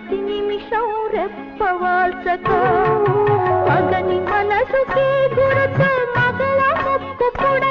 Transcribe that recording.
ప్రతి నిమిషం రెప్పవాల్చక మగని మనసుకే గురత మగళ ముక్కు కూడా